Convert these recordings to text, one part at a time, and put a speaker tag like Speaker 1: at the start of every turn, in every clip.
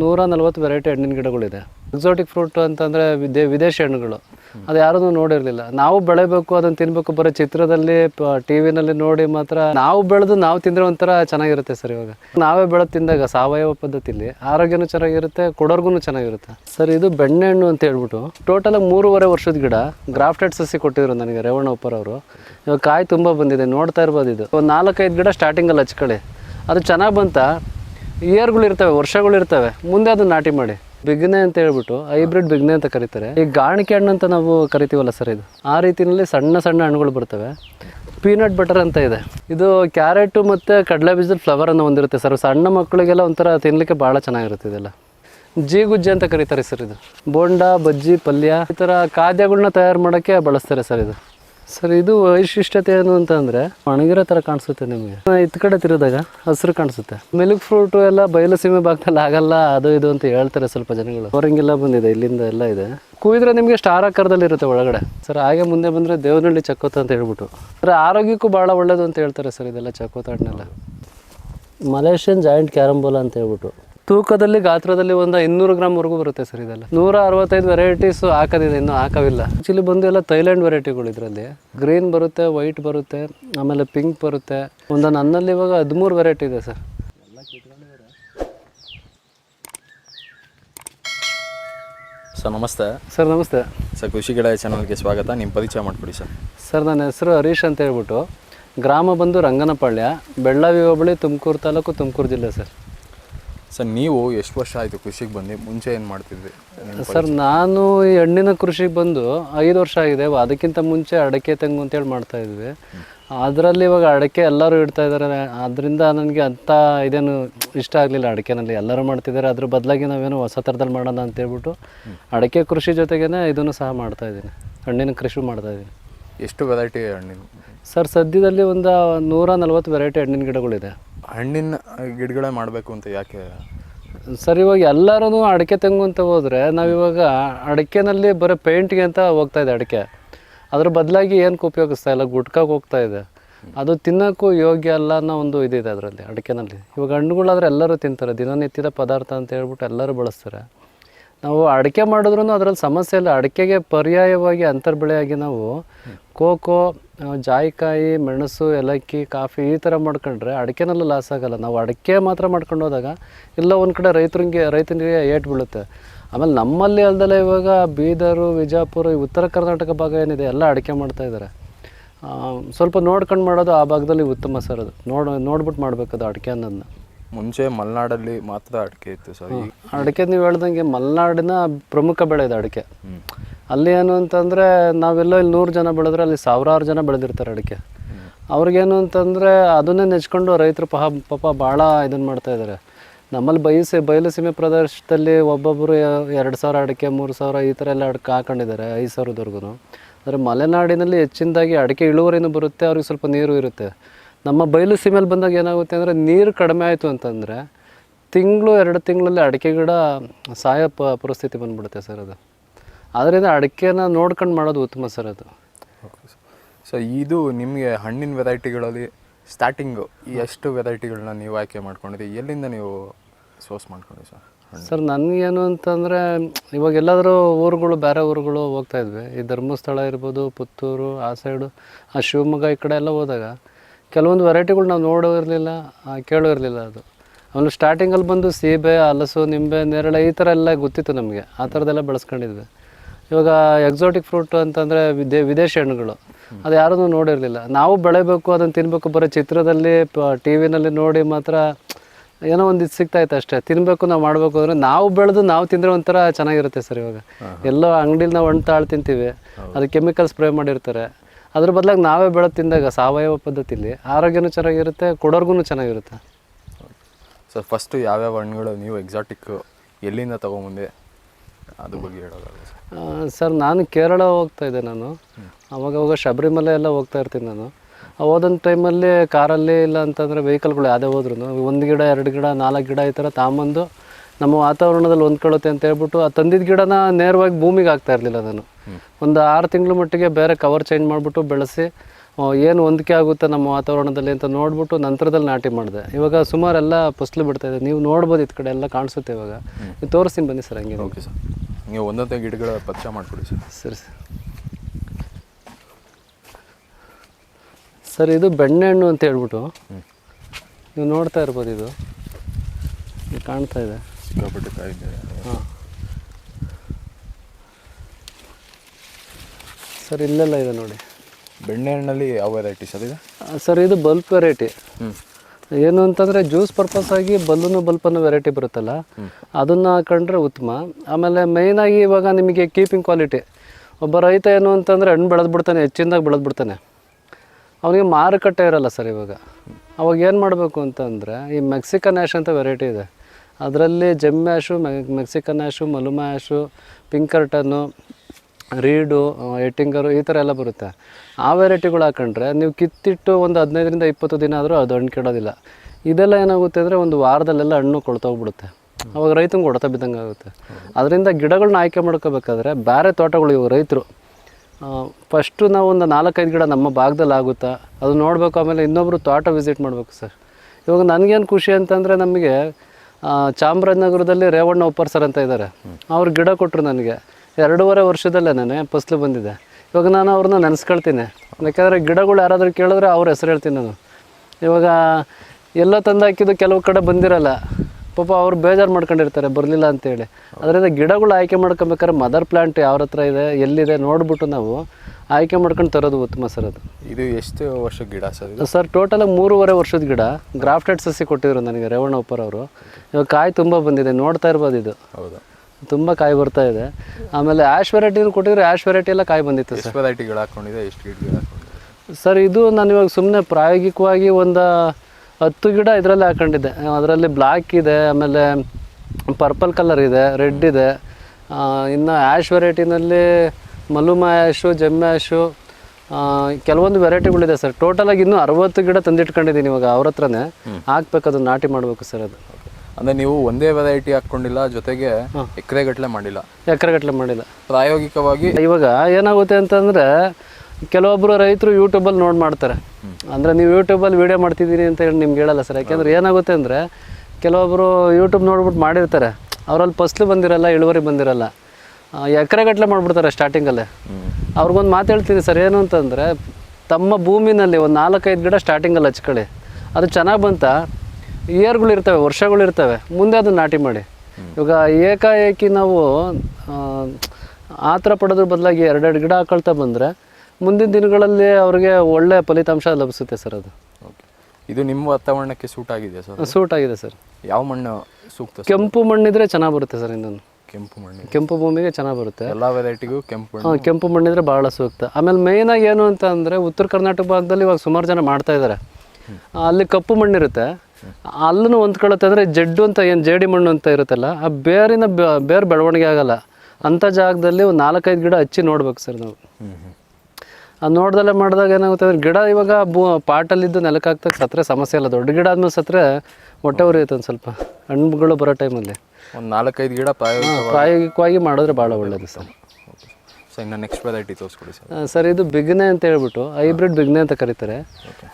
Speaker 1: ನೂರ ನಲ್ವತ್ತು ವೆರೈಟಿ ಹಣ್ಣಿನ ಗಿಡಗಳಿದೆ. ಎಕ್ಸಾಟಿಕ್ ಫ್ರೂಟ್ ಅಂತಂದರೆ ವಿದೇ, ವಿದೇಶಿ ಹಣ್ಣುಗಳು. ಅದು ಯಾರೂ ನೋಡಿರಲಿಲ್ಲ. ನಾವು ಬೆಳೆಬೇಕು ಅದನ್ನು ತಿನ್ನಬೇಕು ಬರೋ ಚಿತ್ರದಲ್ಲಿ ಟಿ ವಿನಲ್ಲಿ ನೋಡಿ ಮಾತ್ರ ನಾವು ಬೆಳೆದು ನಾವು ತಿಂದರೆ ಒಂಥರ ಚೆನ್ನಾಗಿರುತ್ತೆ ಸರ್ ಇವಾಗ. ನಾವೇ ಬೆಳೆದು ತಿಂದಾಗ ಸಾವಯವ ಪದ್ಧತಿಲಿ ಆರೋಗ್ಯನೂ ಚೆನ್ನಾಗಿರುತ್ತೆ ಕೊಡೋರ್ಗು ಚೆನ್ನಾಗಿರುತ್ತೆ. ಸರ್ ಇದು ಬೆಣ್ಣೆಹಣ್ಣು ಅಂತ ಹೇಳ್ಬಿಟ್ಟು ಟೋಟಲಾಗಿ ಮೂರುವರೆ ವರ್ಷದ ಗಿಡ ಗ್ರಾಫ್ಟೆಡ್ ಸಸಿ ಕೊಟ್ಟಿದ್ರು ನನಗೆ ರೇವಣ್ಣ ಅವರು. ಇವಾಗ ಕಾಯಿ ತುಂಬ ಬಂದಿದೆ, ನೋಡ್ತಾ ಇರ್ಬೋದು ಇದು. ಒಂದು ನಾಲ್ಕೈದು ಗಿಡ ಸ್ಟಾರ್ಟಿಂಗಲ್ಲಿ ಹಚ್ಕೊಳ್ಳಿ. ಅದು ಚೆನ್ನಾಗಿ ಬಂತ? ಇಯರ್ಗಳು ಇರ್ತವೆ, ವರ್ಷಗಳು ಇರ್ತವೆ. ಮುಂದೆ ಅದು ನಾಟಿ ಮಾಡಿ. ಬಿಗ್ನೆ ಅಂತ ಹೇಳ್ಬಿಟ್ಟು, ಹೈಬ್ರಿಡ್ ಬಿಗ್ನೆ ಅಂತ ಕರೀತಾರೆ. ಈ ಗಾಣಿಕೆ ಹಣ್ಣು ಅಂತ ನಾವು ಕರಿತೀವಲ್ಲ ಸರ್ ಇದು? ಆ ರೀತಿಯಲ್ಲಿ ಸಣ್ಣ ಸಣ್ಣ ಹಣ್ಣುಗಳು ಬರ್ತವೆ. ಪೀನಟ್ ಬಟರ್ ಅಂತ ಇದೆ. ಇದು ಕ್ಯಾರೆಟು ಮತ್ತು ಕಡಲೆ ಬೀಜದ ಫ್ಲವರ್ ಅನ್ನು ಹೊಂದಿರುತ್ತೆ ಸರ್. ಸಣ್ಣ ಮಕ್ಕಳಿಗೆಲ್ಲ ಒಂಥರ ತಿನ್ನಲಿಕ್ಕೆ ಭಾಳ ಚೆನ್ನಾಗಿರುತ್ತೆ ಇದೆಲ್ಲ. ಜೀಗುಜ್ಜಿ ಅಂತ ಕರೀತಾರೆ ಸರ್ ಇದು. ಬೋಂಡ, ಬಜ್ಜಿ, ಪಲ್ಯ ಈ ಥರ ಖಾದ್ಯಗಳನ್ನ ತಯಾರು ಮಾಡೋಕ್ಕೆ ಬಳಸ್ತಾರೆ ಸರ್ ಇದು. ಸರ್, ಇದು ವೈಶಿಷ್ಟ್ಯತೆ ಏನು ಅಂತಂದರೆ ಒಣಗಿರೋ ಥರ ಕಾಣಿಸುತ್ತೆ ನಿಮಗೆ. ಇತ್ ಕಡೆ ತಿರುದಾಗ ಹಸಿರು ಕಾಣಿಸುತ್ತೆ. ಮಿಲ್ಕ್ ಫ್ರೂಟು ಎಲ್ಲ ಬಯಲು ಸೀಮೆ ಭಾಗದಲ್ಲಿ ಆಗಲ್ಲ, ಅದು ಇದು ಅಂತ ಹೇಳ್ತಾರೆ ಸ್ವಲ್ಪ ಜನಗಳು. ಹೊರಂಗೆಲ್ಲ ಬಂದಿದೆ, ಇಲ್ಲಿಂದ ಎಲ್ಲ ಇದೆ. ಕೂಯಿದ್ರೆ ನಿಮಗೆ ಸ್ಟಾರ್ ಆಕಾರದಲ್ಲಿ ಇರುತ್ತೆ ಒಳಗಡೆ. ಸರ್, ಹಾಗೆ ಮುಂದೆ ಬಂದರೆ ದೇವನಹಳ್ಳಿ ಚಕ್ಕೋತ ಅಂತ ಹೇಳ್ಬಿಟ್ಟು. ಸರ್, ಆರೋಗ್ಯಕ್ಕೂ ಭಾಳ ಒಳ್ಳೇದು ಅಂತ ಹೇಳ್ತಾರೆ ಸರ್, ಇದೆಲ್ಲ ಚಕ್ಕೋತ ಹಣ್ಣೆಲ್ಲ. ಮಲೇಷಿಯನ್ ಜಾಯಿಂಟ್ ಕ್ಯಾರಂಬೋಲಾ ಅಂತ ಹೇಳ್ಬಿಟ್ಟು. ತೂಕದಲ್ಲಿ ಗಾತ್ರದಲ್ಲಿ ಒಂದು ಇನ್ನೂರು ಗ್ರಾಮ್ವರೆಗೂ ಬರುತ್ತೆ ಸರ್ ಇದೆಲ್ಲ. ನೂರ ಅರವತ್ತೈದು ವೆರೈಟೀಸ್ ಹಾಕೋದಿದೆ ಇನ್ನೂ ಹಾಕವಿಲ್ಲ. ಆ್ಯಕ್ಚುಲಿ ಬಂದು ಎಲ್ಲ ಥೈಲ್ಯಾಂಡ್ ವೆರೈಟಿಗಳು ಇದರಲ್ಲಿ. ಗ್ರೀನ್ ಬರುತ್ತೆ ವೈಟ್ ಬರುತ್ತೆ ಆಮೇಲೆ ಪಿಂಕ್ ಬರುತ್ತೆ. ಒಂದು ನನ್ನಲ್ಲಿ ಇವಾಗ ಹದಿಮೂರು ವೆರೈಟಿ ಇದೆ ಸರ್.
Speaker 2: ಸರ್ ನಮಸ್ತೆ.
Speaker 1: ಸರ್ ನಮಸ್ತೆ.
Speaker 2: ಸರ್ ಕೃಷಿ ಗಿಡ ಚಾನಲ್ಗೆ ಸ್ವಾಗತ. ನಿಮ್ಮ ಪರಿಚಯ ಮಾಡಿಕೊಡಿ ಸರ್.
Speaker 1: ಸರ್ ನನ್ನ ಹೆಸರು ಹರೀಶ್ ಅಂತ ಹೇಳ್ಬಿಟ್ಟು ಗ್ರಾಮ ಬಂದು ರಂಗನಪಾಳ್ಯ ಬೆಳ್ಳಾವಿ ಹೋಬಳಿ ತುಮಕೂರು ತಾಲೂಕು ತುಮಕೂರು ಜಿಲ್ಲೆ ಸರ್.
Speaker 2: ಸರ್ ನೀವು ಎಷ್ಟು ವರ್ಷ ಆಯಿತು ಕೃಷಿಗೆ ಬಂದು ಮುಂಚೆ ಏನು ಮಾಡ್ತಿದ್ವಿ
Speaker 1: ಸರ್ ನಾನು ಈ ಹಣ್ಣಿನ ಕೃಷಿಗೆ ಬಂದು ಐದು ವರ್ಷ ಆಗಿದೆ. ಅದಕ್ಕಿಂತ ಮುಂಚೆ ಅಡಕೆ ತೆಂಗು ಅಂತೇಳಿ ಮಾಡ್ತಾ ಇದ್ವಿ. ಅದರಲ್ಲಿ ಇವಾಗ ಅಡಕೆ ಎಲ್ಲರೂ ಇಡ್ತಾ ಇದ್ದಾರೆ ಅದರಿಂದ ನನಗೆ ಅಂಥ ಇದೇನು ಇಷ್ಟ ಆಗಲಿಲ್ಲ ಅಡಕೆನಲ್ಲಿ. ಎಲ್ಲರೂ ಮಾಡ್ತಿದ್ದಾರೆ. ಅದ್ರ ಬದಲಾಗಿ ನಾವೇನು ಹೊಸ ಥರದಲ್ಲಿ ಮಾಡೋಣ ಅಂತ ಹೇಳ್ಬಿಟ್ಟು ಅಡಕೆ ಕೃಷಿ ಜೊತೆಗೇನೆ ಇದನ್ನು ಸಹ ಮಾಡ್ತಾ ಇದ್ದೀನಿ. ಹಣ್ಣಿನ ಕೃಷಿ ಮಾಡ್ತಾ ಇದ್ದೀನಿ.
Speaker 2: ಎಷ್ಟು ವೆರೈಟಿ ಹಣ್ಣಿನ?
Speaker 1: ಸರ್ ಸದ್ಯದಲ್ಲಿ ಒಂದು ನೂರ ನಲ್ವತ್ತು ವೆರೈಟಿ ಹಣ್ಣಿನ ಗಿಡಗಳಿದೆ.
Speaker 2: ಹಣ್ಣಿನ ಗಿಡಗಳೇ ಮಾಡಬೇಕು ಅಂತ ಯಾಕೆ?
Speaker 1: ಸರ್ ಇವಾಗ ಎಲ್ಲರೂ ಅಡಿಕೆ ತೆಂಗು ಅಂತ ಹೋದರೆ ನಾವಿವಾಗ ಅಡಿಕೆನಲ್ಲಿ ಬರೋ ಪೇಂಟ್ಗೆ ಅಂತ ಹೋಗ್ತಾ ಇದೆ ಅಡಿಕೆ. ಅದ್ರ ಬದಲಾಗಿ ಏನಕ್ಕೆ ಉಪಯೋಗಿಸ್ತಾ ಇಲ್ಲ, ಗುಟ್ಕಾಗೆ ಹೋಗ್ತಾ ಇದೆ. ಅದು ತಿನ್ನೋಕ್ಕೂ ಯೋಗ್ಯ ಅಲ್ಲ ಅನ್ನೋ ಒಂದು ಇದಿದೆ ಅದರಲ್ಲಿ ಅಡಿಕೆನಲ್ಲಿ. ಇವಾಗ ಹಣ್ಣುಗಳಾದ್ರೆ ಎಲ್ಲರೂ ತಿಂತಾರೆ, ದಿನನಿತ್ಯದ ಪದಾರ್ಥ ಅಂತ ಹೇಳ್ಬಿಟ್ಟು ಎಲ್ಲರೂ ಬಳಸ್ತಾರೆ. ನಾವು ಅಡಿಕೆ ಮಾಡಿದ್ರೂ ಅದರಲ್ಲಿ ಸಮಸ್ಯೆ ಇಲ್ಲ. ಅಡಿಕೆಗೆ ಪರ್ಯಾಯವಾಗಿ ಅಂತರ್ಬೆಳೆಯಾಗಿ ನಾವು ಕೋಕೋ ಜಾಯಿಕಾಯಿ, ಮೆಣಸು, ಏಲಕ್ಕಿ, ಕಾಫಿ ಈ ಥರ ಮಾಡ್ಕೊಂಡ್ರೆ ಅಡಿಕೆನಲ್ಲೂ ಲಾಸ್ ಆಗಲ್ಲ. ನಾವು ಅಡಿಕೆ ಮಾತ್ರ ಮಾಡ್ಕೊಂಡು ಹೋದಾಗ ಇಲ್ಲ ಒಂದು ಕಡೆ ರೈತರಿಗೆ, ರೈತನಿಗೆ ಏಟು ಬೀಳುತ್ತೆ. ಆಮೇಲೆ ನಮ್ಮಲ್ಲಿ ಅಲ್ದಲ್ಲ ಇವಾಗ ಬೀದರು, ವಿಜಾಪುರ, ಈ ಉತ್ತರ ಕರ್ನಾಟಕ ಭಾಗ ಏನಿದೆ ಎಲ್ಲ ಅಡಿಕೆ ಮಾಡ್ತಾ ಇದ್ದಾರೆ ಸ್ವಲ್ಪ ನೋಡ್ಕೊಂಡು ಮಾಡೋದು ಆ ಭಾಗದಲ್ಲಿ ಉತ್ತಮ ಸರ್ ಅದು. ನೋಡ್ ನೋಡ್ಬಿಟ್ಟು ಮಾಡಬೇಕದು ಅಡಿಕೆ ಅನ್ನೋದನ್ನ.
Speaker 2: ಮುಂಚೆ ಮಲೆನಾಡಲ್ಲಿ ಮಾತ್ರ ಅಡಿಕೆ ಇತ್ತು ಸರ್
Speaker 1: ಅಡಿಕೆ ನೀವು ಹೇಳ್ದಂಗೆ ಮಲೆನಾಡಿನ ಪ್ರಮುಖ ಬೆಳೆ ಇದೆ ಅಡಿಕೆ. ಅಲ್ಲಿ ಏನು ಅಂತಂದರೆ ನಾವೆಲ್ಲ ಇಲ್ಲಿ ನೂರು ಜನ ಬೆಳೆದ್ರೆ ಅಲ್ಲಿ ಸಾವಿರಾರು ಜನ ಬೆಳೆದಿರ್ತಾರೆ ಅಡಿಕೆ. ಅವ್ರಿಗೇನು ಅಂತಂದರೆ ಅದನ್ನೇ ನೆಚ್ಕೊಂಡು ರೈತರು ಪಹ ಪಾಪ ಭಾಳ ಇದನ್ನು ಮಾಡ್ತಾ ಇದ್ದಾರೆ ನಮ್ಮಲ್ಲಿ ಬಯಸಿ ಬಯಲು ಸೀಮೆ ಪ್ರದೇಶದಲ್ಲಿ ಒಬ್ಬೊಬ್ಬರು ಎರಡು ಸಾವಿರ ಅಡಿಕೆ ಮೂರು ಸಾವಿರ ಈ ಥರ ಎಲ್ಲ ಅಡಿಕೆ ಹಾಕೊಂಡಿದ್ದಾರೆ ಐದು ಸಾವಿರದವರೆಗೂ ಆದರೆ ಮಲೆನಾಡಿನಲ್ಲಿ ಹೆಚ್ಚಿನದಾಗಿ ಅಡಿಕೆ ಇಳುವರಿನೂ ಬರುತ್ತೆ ಅವ್ರಿಗೆ ಸ್ವಲ್ಪ ನೀರು ಇರುತ್ತೆ. ನಮ್ಮ ಬಯಲು ಸೀಮೆಯಲ್ಲಿ ಬಂದಾಗ ಏನಾಗುತ್ತೆ ಅಂದರೆ ನೀರು ಕಡಿಮೆ ಆಯಿತು ಅಂತಂದರೆ ತಿಂಗಳು ಎರಡು ತಿಂಗಳಲ್ಲಿ ಅಡಿಕೆ ಗಿಡ ಸಾಯೋ ಪ ಪರಿಸ್ಥಿತಿ ಬಂದ್ಬಿಡುತ್ತೆ ಸರ್ ಅದು. ಆದ್ದರಿಂದ ಅಡಿಕೆನ ನೋಡ್ಕೊಂಡು ಮಾಡೋದು ಉತ್ತಮ ಸರ್ ಅದು.
Speaker 2: ಸೊ ಇದು ನಿಮಗೆ ಹಣ್ಣಿನ ವೆರೈಟಿಗಳಲ್ಲಿ ಸ್ಟಾರ್ಟಿಂಗು ಎಷ್ಟು ವೆರೈಟಿಗಳನ್ನ ನೀವು ಆಯ್ಕೆ ಮಾಡ್ಕೊಂಡಿದ್ದೀವಿ ಎಲ್ಲಿಂದ ನೀವು ಸೋರ್ಸ್ ಮಾಡ್ಕೊಂಡ್ರಿ ಸರ್
Speaker 1: ಸರ್ ನನಗೇನು ಅಂತಂದರೆ ಇವಾಗ ಎಲ್ಲಾದರೂ ಊರುಗಳು ಬೇರೆ ಊರುಗಳು ಹೋಗ್ತಾ ಇದ್ವಿ. ಈ ಧರ್ಮಸ್ಥಳ ಇರ್ಬೋದು ಪುತ್ತೂರು ಆ ಸೈಡು ಆ ಶಿವಮೊಗ್ಗ ಈ ಕಡೆ ಎಲ್ಲ ಹೋದಾಗ ಕೆಲವೊಂದು ವೆರೈಟಿಗಳು ನಾವು ನೋಡೋ ಇರಲಿಲ್ಲ ಕೇಳೋ ಇರಲಿಲ್ಲ ಅದು. ಆಮೇಲೆ ಸ್ಟಾರ್ಟಿಂಗಲ್ಲಿ ಬಂದು ಸೀಬೆ ಹಲಸು ನಿಂಬೆ ನೇರಳೆ ಈ ಥರ ಎಲ್ಲ ಗೊತ್ತಿತ್ತು ನಮಗೆ. ಆ ಥರದ್ದೆಲ್ಲ ಬೆಳೆಸ್ಕೊಂಡಿದ್ವಿ. ಇವಾಗ ಎಕ್ಸಾಟಿಕ್ ಫ್ರೂಟ್ ಅಂತಂದರೆ ವಿದೇ ವಿದೇಶಿ ಹಣ್ಣುಗಳು. ಅದು ಯಾರೂ ನೋಡಿರಲಿಲ್ಲ. ನಾವು ಬೆಳೆಬೇಕು ಅದನ್ನು ತಿನ್ನಬೇಕು ಬರೋ ಚಿತ್ರದಲ್ಲಿ ಟಿ ವಿನಲ್ಲಿ ನೋಡಿ ಮಾತ್ರ ಏನೋ ಒಂದು ಇದು ಸಿಗ್ತಾ ಇತ್ತು ಅಷ್ಟೇ. ತಿನ್ನಬೇಕು ನಾವು ಮಾಡಬೇಕು ಅಂದರೆ ನಾವು ಬೆಳೆದು ನಾವು ತಿಂದರೆ ಒಂಥರ ಚೆನ್ನಾಗಿರುತ್ತೆ ಸರ್ ಇವಾಗ. ಎಲ್ಲೋ ಅಂಗಡಿಲಿ ನಾವು ಹಣ್ಣು ತಾಳು ತಿಂತೀವಿ. ಅದು ಕೆಮಿಕಲ್ ಸ್ಪ್ರೇ ಮಾಡಿರ್ತಾರೆ. ಅದ್ರ ಬದಲಾಗಿ ನಾವೇ ಬೆಳೆದು ತಿಂದಾಗ ಸಾವಯವ ಪದ್ಧತಿಲಿ ಆರೋಗ್ಯನೂ ಚೆನ್ನಾಗಿರುತ್ತೆ ಕೊಡೋರ್ಗು ಚೆನ್ನಾಗಿರುತ್ತೆ.
Speaker 2: ಸರ್ ಫಸ್ಟು ಯಾವ್ಯಾವ ಹಣ್ಣುಗಳು ನೀವು ಎಕ್ಸಾಟಿಕ್ ಎಲ್ಲಿಂದ ತೊಗೊಂಬಂದೆ? ಅದ್ರ ಬಗ್ಗೆ ಹೇಳೋದಾದ್ರೆ ಸರ್.
Speaker 1: ನಾನು ಕೇರಳ ಹೋಗ್ತಾ ಇದ್ದೆ ನಾನು. ಅವಾಗ ಅವಾಗ ಶಬರಿಮಲೆ ಎಲ್ಲ ಹೋಗ್ತಾ ಇರ್ತೀನಿ ನಾನು. ಹೋದಂಥ ಟೈಮಲ್ಲಿ ಕಾರಲ್ಲಿ ಇಲ್ಲ ಅಂತಂದರೆ ವೆಹಿಕಲ್ಗಳು ಯಾವುದೇ ಹೋದ್ರು. ಒಂದು ಗಿಡ ಎರಡು ಗಿಡ ನಾಲ್ಕು ಗಿಡ ಈ ಥರ ತಾಂಬಂದು ನಮ್ಮ ವಾತಾವರಣದಲ್ಲಿ ಹೊಂದ್ಕೊಳ್ಳುತ್ತೆ ಅಂತ ಹೇಳ್ಬಿಟ್ಟು ಆ ತಂದಿದ್ದ ಗಿಡನ ನೇರವಾಗಿ ಭೂಮಿಗೆ ಹಾಕ್ತಾ ಇರಲಿಲ್ಲ ನಾನು. ಒಂದು ಆರು ತಿಂಗಳ ಮಟ್ಟಿಗೆ ಬೇರೆ ಕವರ್ ಚೇಂಜ್ ಮಾಡಿಬಿಟ್ಟು ಬೆಳೆಸಿ ಏನು ಹೊಂದಿಕೆ ಆಗುತ್ತೆ ನಮ್ಮ ವಾತಾವರಣದಲ್ಲಿ ಅಂತ ನೋಡ್ಬಿಟ್ಟು ನಂತರದಲ್ಲಿ ನಾಟಿ ಮಾಡಿದೆ. ಇವಾಗ ಸುಮಾರು ಎಲ್ಲ ಫಸ್ಲು ಬಿಡ್ತಾ ಇದೆ. ನೀವು ನೋಡ್ಬೋದು ಇದ್ ಕಡೆ ಎಲ್ಲ ಕಾಣಿಸುತ್ತೆ ಇವಾಗ. ನೀವು ತೋರಿಸ್ತೀನಿ ಬನ್ನಿ ಸರ್ ಹಂಗೆ.
Speaker 2: Okay sir. ನೀವು ಒಂದೊಂದೇ ಗಿಡಗಳ ಪರಿಚಯ ಮಾಡಿಕೊಡಿ ಸರ್.
Speaker 1: ಸರಿ ಸರ್. ಸರ್ ಇದು ಬೆಣ್ಣೆಹಣ್ಣು ಅಂತ ಹೇಳ್ಬಿಟ್ಟು ನೀವು ನೋಡ್ತಾ ಇರ್ಬೋದು ಇದು. ಕಾಣ್ತಾ ಇದೆ.
Speaker 2: ಸಿಕ್ಕಾಪಟ್ಟೆ
Speaker 1: ಹಾಂ. ಸರ್ ಇಲ್ಲೆಲ್ಲ ಇದೆ ನೋಡಿ.
Speaker 2: ಬೆಣ್ಣೆ ಹಣ್ಣಲ್ಲಿ ಯಾವ ವೆರೈಟಿ ಸರ್
Speaker 1: ಇದೆ? ಸರ್ ಇದು ಬಲ್ಪ್ ವೆರೈಟಿ ಏನು ಅಂತಂದರೆ ಜ್ಯೂಸ್ ಪರ್ಪಸ್ ಆಗಿ ಬಲ್ಲೂನು ಬಲ್ಪ್ ಅನ್ನೋ ವೆರೈಟಿ ಬರುತ್ತಲ್ಲ ಅದನ್ನು ಹಾಕೊಂಡ್ರೆ ಉತ್ತಮ. ಆಮೇಲೆ ಮೇಯ್ನಾಗಿ ಇವಾಗ ನಿಮಗೆ ಕೀಪಿಂಗ್ ಕ್ವಾಲಿಟಿ ಒಬ್ಬ ರೈತ ಏನು ಅಂತಂದರೆ ಹಣ್ಣು ಬೆಳೆದು ಬಿಡ್ತಾನೆ ಹೆಚ್ಚಿನದಾಗಿ ಬೆಳೆದು ಬಿಡ್ತಾನೆ. ಅವನಿಗೆ ಮಾರುಕಟ್ಟೆ ಇರಲ್ಲ ಸರ್ ಇವಾಗ. ಅವಾಗ ಏನು ಮಾಡಬೇಕು ಅಂತಂದರೆ ಈ ಮೆಕ್ಸಿಕನ್ ಆ್ಯಶ್ ಅಂತ ವೆರೈಟಿ ಇದೆ. ಅದರಲ್ಲಿ Gem Hass Mexican Hass Maluma Hass Pinkerton Reed Ettinger ಈ ಥರ ಎಲ್ಲ ಬರುತ್ತೆ. ಆ ವೆರೈಟಿಗಳು ಹಾಕೊಂಡ್ರೆ ನೀವು ಕಿತ್ತಿಟ್ಟು ಒಂದು ಹದಿನೈದರಿಂದ ಇಪ್ಪತ್ತು ದಿನ ಆದರೂ ಅದು ಹಣ್ಣು ಕೆಡೋದಿಲ್ಲ ಇದೆಲ್ಲ ಏನಾಗುತ್ತೆ ಅಂದರೆ ಒಂದು ವಾರದಲ್ಲೆಲ್ಲ ಹಣ್ಣು ಕೊಳ್ತೋಗ್ಬಿಡುತ್ತೆ ಅವಾಗ ರೈತಂಗೆ ಹೊಡೆತ ಬಿದ್ದಂಗೆ ಆಗುತ್ತೆ. ಅದರಿಂದ ಗಿಡಗಳನ್ನ ಆಯ್ಕೆ ಮಾಡ್ಕೋಬೇಕಾದ್ರೆ ಬೇರೆ ತೋಟಗಳು ಇವು ರೈತರು. ಫಸ್ಟು ನಾವು ಒಂದು ನಾಲ್ಕೈದು ಗಿಡ ನಮ್ಮ ಭಾಗದಲ್ಲಿ ಆಗುತ್ತಾ? ಅದು ನೋಡಬೇಕು, ಆಮೇಲೆ ಇನ್ನೊಬ್ಬರು ತೋಟ ವಿಸಿಟ್ ಮಾಡಬೇಕು ಸರ್. ಇವಾಗ ನನಗೇನು ಖುಷಿ ಅಂತಂದರೆ ನಮಗೆ ಚಾಮರಾಜನಗರದಲ್ಲಿ ರೇವಣ್ಣ ಉಪ್ಪರ್ ಸರ್ ಅಂತ ಇದ್ದಾರೆ ಅವ್ರು ಗಿಡ ಕೊಟ್ಟರು ನನಗೆ. ಎರಡೂವರೆ ವರ್ಷದಲ್ಲೇ ನಾನು ಫಸ್ಲು ಬಂದಿದೆ ಇವಾಗ ನಾನು ಅವ್ರನ್ನ ನೆನೆಸ್ಕೊಳ್ತೀನಿ. ಯಾಕಂದರೆ ಗಿಡಗಳು ಯಾರಾದರೂ ಕೇಳಿದ್ರೆ ಅವ್ರ ಹೆಸರು ಹೇಳ್ತೀನಿ ನಾನು. ಇವಾಗ ಎಲ್ಲ ತಂದು ಹಾಕಿದ್ದು ಕೆಲವು ಕಡೆ ಬಂದಿರಲ್ಲ. ಪಾಪ ಅವ್ರು ಬೇಜಾರು ಮಾಡ್ಕೊಂಡಿರ್ತಾರೆ ಬರಲಿಲ್ಲ ಅಂತೇಳಿ. ಅದರಿಂದ ಗಿಡಗಳು ಆಯ್ಕೆ ಮಾಡ್ಕೊಬೇಕಾದ್ರೆ ಮದರ್ ಪ್ಲಾಂಟ್ ಯಾವ್ರ ಹತ್ರ ಇದೆ ಎಲ್ಲಿದೆ ನೋಡ್ಬಿಟ್ಟು ನಾವು ಆಯ್ಕೆ ಮಾಡ್ಕೊಂಡು ತರೋದು ಉತ್ತಮ ಸರ್ ಅದು.
Speaker 2: ಇದು ಎಷ್ಟು ವರ್ಷದ ಗಿಡ ಸರ್
Speaker 1: ಸರ್ ಟೋಟಲಾಗಿ ಮೂರುವರೆ ವರ್ಷದ ಗಿಡ. ಗ್ರಾಫ್ಟೆಡ್ ಸಸಿ ಕೊಟ್ಟಿದ್ರು ನನಗೆ ರೇವಣ್ಣ ಅವರು ಇವಾಗ ಕಾಯಿ ತುಂಬ ಬಂದಿದೆ ನೋಡ್ತಾ ಇರ್ಬೋದು ಇದು.
Speaker 2: ಹೌದು.
Speaker 1: ತುಂಬ ಕಾಯಿ ಬರ್ತಾ ಇದೆ. ಆಮೇಲೆ ಆ್ಯಶ್ ವೆರೈಟಿನೂ ಕೊಟ್ಟಿದ್ರೆ ಆ್ಯಶ್ ವೆರೈಟಿ ಎಲ್ಲ ಕಾಯಿ ಬಂದಿತ್ತು ಸರ್.
Speaker 2: ಎಷ್ಟು ವೆರೈಟಿಗಳು ಹಾಕೊಂಡಿದೆ ಎಷ್ಟು ಗಿಡಗಳು ಹಾಕೊಂಡಿದೆ?
Speaker 1: ಸರ್ ಇದು ನಾನು ಇವಾಗ ಸುಮ್ಮನೆ ಪ್ರಾಯೋಗಿಕವಾಗಿ ಒಂದು ಹತ್ತು ಗಿಡ ಇದರಲ್ಲಿ ಹಾಕೊಂಡಿದ್ದೆ. ಅದರಲ್ಲಿ ಬ್ಲ್ಯಾಕ್ ಇದೆ ಆಮೇಲೆ ಪರ್ಪಲ್ ಕಲರ್ ಇದೆ ರೆಡ್ ಇದೆ. ಇನ್ನು ಆ್ಯಶ್ ವೆರೈಟಿನಲ್ಲಿ ಮಲುಮ ಆ್ಯಶು ಜೆಮ್ ಆ್ಯಶು ಕೆಲವೊಂದು ವೆರೈಟಿಗಳಿದೆ ಸರ್. ಟೋಟಲಾಗಿ ಇನ್ನೂ ಅರವತ್ತು ಗಿಡ ತಂದಿಟ್ಕೊಂಡಿದ್ದೀನಿ ಇವಾಗ ಅವ್ರ ಹತ್ರನೇ. ಹಾಕ್ಬೇಕು ಅದನ್ನ ನಾಟಿ ಮಾಡಬೇಕು ಸರ್ ಅದು.
Speaker 2: ಅಂದರೆ ನೀವು ಒಂದೇ ವೆರೈಟಿ ಹಾಕ್ಕೊಂಡಿಲ್ಲ ಜೊತೆಗೆ ಎಕರೆಗಟ್ಟಲೆ ಮಾಡಿಲ್ಲ.
Speaker 1: ಎಕರೆಗಟ್ಟಲೆ ಮಾಡಿಲ್ಲ.
Speaker 2: ಪ್ರಾಯೋಗಿಕವಾಗಿ
Speaker 1: ಇವಾಗ ಏನಾಗುತ್ತೆ ಅಂತಂದರೆ ಕೆಲವೊಬ್ಬರು ರೈತರು ಯೂಟ್ಯೂಬಲ್ಲಿ ನೋಡಿ ಮಾಡ್ತಾರೆ. ಅಂದರೆ ನೀವು ಯೂಟ್ಯೂಬಲ್ಲಿ ವೀಡಿಯೋ ಮಾಡ್ತಿದ್ದೀರಿ ಅಂತ ಹೇಳಿ ನಿಮ್ಗೆ ಹೇಳಲ್ಲ ಸರ್. ಯಾಕೆಂದ್ರೆ ಏನಾಗುತ್ತೆ ಅಂದರೆ ಕೆಲವೊಬ್ಬರು ಯೂಟ್ಯೂಬ್ ನೋಡ್ಬಿಟ್ಟು ಮಾಡಿರ್ತಾರೆ. ಅವರಲ್ಲಿ ಫಸ್ಲು ಬಂದಿರಲ್ಲ ಇಳುವರಿ ಬಂದಿರಲ್ಲ. ಎಕರೆಗಟ್ಟಲೆ ಮಾಡಿಬಿಡ್ತಾರೆ ಸ್ಟಾರ್ಟಿಂಗಲ್ಲೇ ಅವ್ರಿಗೊಂದು ಮಾತು ಹೇಳ್ತೀನಿ ಸರ್ ಏನು ಅಂತಂದರೆ ತಮ್ಮ ಭೂಮಿನಲ್ಲಿ ಒಂದು ನಾಲ್ಕೈದು ಗಿಡ ಸ್ಟಾರ್ಟಿಂಗಲ್ಲಿ ಹಚ್ಕೊಳ್ಳಿ. ಅದು ಚೆನ್ನಾಗಿ ಬಂತ? ಇಯರ್ಗಳು ಇರ್ತವೆ ವರ್ಷಗಳು ಇರ್ತವೆ. ಮುಂದೆ ಅದು ನಾಟಿ ಮಾಡಿ. ಇವಾಗ ಏಕಾಏಕಿ ನಾವು ಆ, ಥರ ಪಡೋದ್ರ ಬದಲಾಗಿ ಎರಡೆರಡು ಗಿಡ ಹಾಕೊಳ್ತಾ ಬಂದರೆ ಮುಂದಿನ ದಿನಗಳಲ್ಲಿ ಅವ್ರಿಗೆ ಒಳ್ಳೆ ಫಲಿತಾಂಶ ಲಭಿಸುತ್ತೆ ಸರ್ ಅದು.
Speaker 2: ಓಕೆ ಇದು ನಿಮ್ಮ ವಾತಾವರಣಕ್ಕೆ ಸೂಟ್ ಆಗಿದೆ ಸರ್?
Speaker 1: ಸೂಟ್ ಆಗಿದೆ ಸರ್.
Speaker 2: ಯಾವ ಮಣ್ಣು ಸೂಕ್ತ
Speaker 1: ಕೆಂಪು ಮಣ್ಣಿದ್ರೆ ಚೆನ್ನಾಗಿ ಬರುತ್ತೆ ಸರ್ ಇನ್ನೊಂದು.
Speaker 2: ಕೆಂಪು ಮಣ್ಣು
Speaker 1: ಕೆಂಪು ಭೂಮಿಗೆ ಚೆನ್ನಾಗಿ ಬರುತ್ತೆ.
Speaker 2: ಎಲ್ಲ ವೆರೈಟಿಗೂ ಕೆಂಪು
Speaker 1: ಕೆಂಪು ಮಣ್ಣಿದ್ರೆ ಭಾಳ ಸೂಕ್ತ. ಆಮೇಲೆ ಮೇಯ್ನಾಗಿ ಏನು ಅಂತ ಅಂದರೆ ಉತ್ತರ ಕರ್ನಾಟಕ ಭಾಗದಲ್ಲಿ ಇವಾಗ ಸುಮಾರು ಜನ ಮಾಡ್ತಾ ಇದ್ದಾರೆ ಅಲ್ಲಿ ಕಪ್ಪು ಮಣ್ಣಿರುತ್ತೆ. ಅಲ್ಲೂ ಹೊಂದ್ಕೊಳ್ಳುತ್ತೆ ಅಂದರೆ ಜಡ್ಡು ಅಂತ ಏನು ಜೇಡಿ ಮಣ್ಣು ಅಂತ ಇರುತ್ತಲ್ಲ ಆ ಬೇರಿನ ಬೇರು ಬೆಳವಣಿಗೆ ಆಗಲ್ಲ. ಅಂಥ ಜಾಗದಲ್ಲಿ ಒಂದು ನಾಲ್ಕೈದು ಗಿಡ ಹಚ್ಚಿ ನೋಡ್ಬೇಕು ಸರ್ ನಾವು. ಅದು ನೋಡ್ದಲ್ಲೇ ಮಾಡಿದಾಗ ಏನಾಗುತ್ತೆ ಅಂದರೆ ಗಿಡ ಇವಾಗ ಬೂ ಪಾಟಲ್ಲಿದ್ದು ನೆಲಕ್ಕೆ ಹಾಕ್ದಾಗ ಸತ್ರೆ ಸಮಸ್ಯೆ ಇಲ್ಲ. ದೊಡ್ಡ ಗಿಡ ಆದ್ಮೇಲೆ ಸತ್ರೆ ಹೊಟ್ಟೆ ಉರಿಯುತ್ತೆ ಒಂದು ಸ್ವಲ್ಪ. ಹಣ್ಣುಗಳು ಬರೋ ಟೈಮಲ್ಲಿ.
Speaker 2: ಒಂದು ನಾಲ್ಕೈದು ಗಿಡ ಪ್ರಾಯೋಗಿಕವಾಗಿ
Speaker 1: ಮಾಡಿದ್ರೆ ಭಾಳ ಒಳ್ಳೆಯದು ಸರ್.
Speaker 2: ಸೊ ಇನ್ನು ನೆಕ್ಸ್ಟ್ ವೆರೈಟಿ ತೋರಿಸ್ಕೊಡಿ ಸರ್
Speaker 1: ಸರ್ ಇದು ಬಿಗ್ನೆ ಅಂತ ಹೇಳ್ಬಿಟ್ಟು ಹೈಬ್ರಿಡ್ ಬಿಗ್ನೆ ಅಂತ ಕರೀತಾರೆ.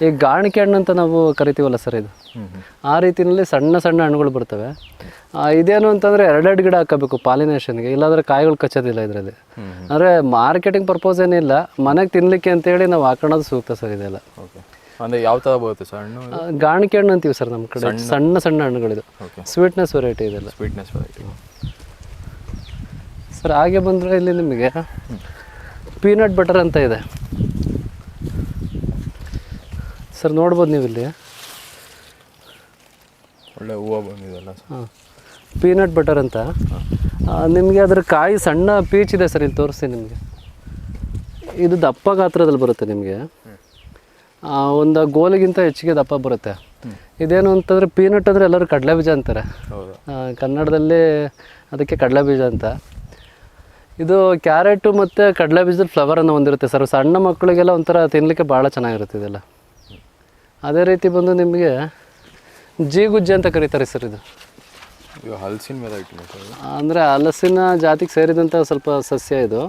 Speaker 1: ಈ ಗಾಣಿಕೆ ಹಣ್ಣು ಅಂತ ನಾವು ಕರಿತೀವಲ್ಲ ಸರ್ ಇದು? ಆ ರೀತಿಯಲ್ಲಿ ಸಣ್ಣ ಸಣ್ಣ ಹಣ್ಣುಗಳು ಬರ್ತವೆ. ಇದೇನು ಅಂತಂದ್ರೆ ಎರಡೆರಡು ಗಿಡ ಹಾಕಬೇಕು ಪಾಲಿನೇಷನ್ಗೆ ಇಲ್ಲಾಂದ್ರೆ ಕಾಯಿಗಳು ಕಚ್ಚೋದಿಲ್ಲ ಇದರಲ್ಲಿ. ಅಂದ್ರೆ ಮಾರ್ಕೆಟಿಂಗ್ ಪರ್ಪೋಸ್ ಏನಿಲ್ಲ ಮನೆಗೆ ತಿನ್ನಲಿಕ್ಕೆ ಅಂತೇಳಿ ನಾವು ಹಾಕೊಳ್ಳೋದು ಸೂಕ್ತ ಸರ್ ಇದೆಲ್ಲ
Speaker 2: ಅಂದರೆ ಯಾವ ತರ ಬರುತ್ತೆ ಸರ್ ಹಣ್ಣು?
Speaker 1: ಗಾಣಿಕೆ ಹಣ್ಣು ಅಂತೀವಿ ಸರ್ ನಮ್ಮ ಕಡೆ ಸಣ್ಣ. ಸಣ್ಣ ಹಣ್ಣುಗಳಿದು. ಸ್ವೀಟ್ನೆಸ್ ವೆರೈಟಿ ಇದೆಲ್ಲ.
Speaker 2: ಸ್ವೀಟ್ನೆಸ್ ವೆರೈಟಿ
Speaker 1: ಸರ್ ಹಾಗೆ ಬಂದರೆ ಇಲ್ಲಿ ನಿಮಗೆ ಪೀನಟ್ ಬಟರ್ ಅಂತ ಇದೆ. ಸರ್ ನೋಡ್ಬೋದು ನೀವು ಇಲ್ಲಿ.
Speaker 2: ಒಳ್ಳೆ ಹೂವು ಬಂದಿದೆಲ್ಲ
Speaker 1: ಹಾಂ. ಪೀನಟ್ ಬಟರ್ ಅಂತ. ನಿಮಗೆ ಅದರ ಕಾಯಿ ಸಣ್ಣ ಪೀಚ್ ಇದೆ ಸರ್ ಇಲ್ಲಿ ತೋರಿಸ್ತೀನಿ ನಿಮಗೆ. ಇದು ದಪ್ಪ ಗಾತ್ರದಲ್ಲಿ ಬರುತ್ತೆ ನಿಮಗೆ. ಒಂದು ಗೋಲಿಗಿಂತ ಹೆಚ್ಚಿಗೆ ದಪ್ಪ ಬರುತ್ತೆ. ಇದೇನು ಅಂತಂದರೆ ಪೀನಟ್ ಅಂದರೆ ಎಲ್ಲರೂ ಕಡಲೆ ಬೀಜ ಅಂತಾರೆ. ಕನ್ನಡದಲ್ಲಿ ಅದಕ್ಕೆ ಕಡಲೆ ಬೀಜ ಅಂತ. ಇದು ಕ್ಯಾರೆಟು ಮತ್ತು ಕಡಲೆ ಬೀಜದ ಫ್ಲವರನ್ನು ಹೊಂದಿರುತ್ತೆ ಸರ್ ಸಣ್ಣ ಮಕ್ಕಳಿಗೆಲ್ಲ ಒಂಥರ ತಿನ್ನಲಿಕ್ಕೆ ಭಾಳ ಚೆನ್ನಾಗಿರುತ್ತೆ ಇದೆಲ್ಲ. ಅದೇ ರೀತಿ ಬಂದು ನಿಮಗೆ ಜೀಗುಜ್ಜೆ ಅಂತ ಕರೀತಾರೆ ಸರ್ ಇದು.
Speaker 2: ಹಲಸಿನ ವೆರೈಟಿ?
Speaker 1: ಅಂದರೆ ಹಲಸಿನ ಜಾತಿಗೆ ಸೇರಿದಂಥ ಸ್ವಲ್ಪ ಸಸ್ಯ ಇದು.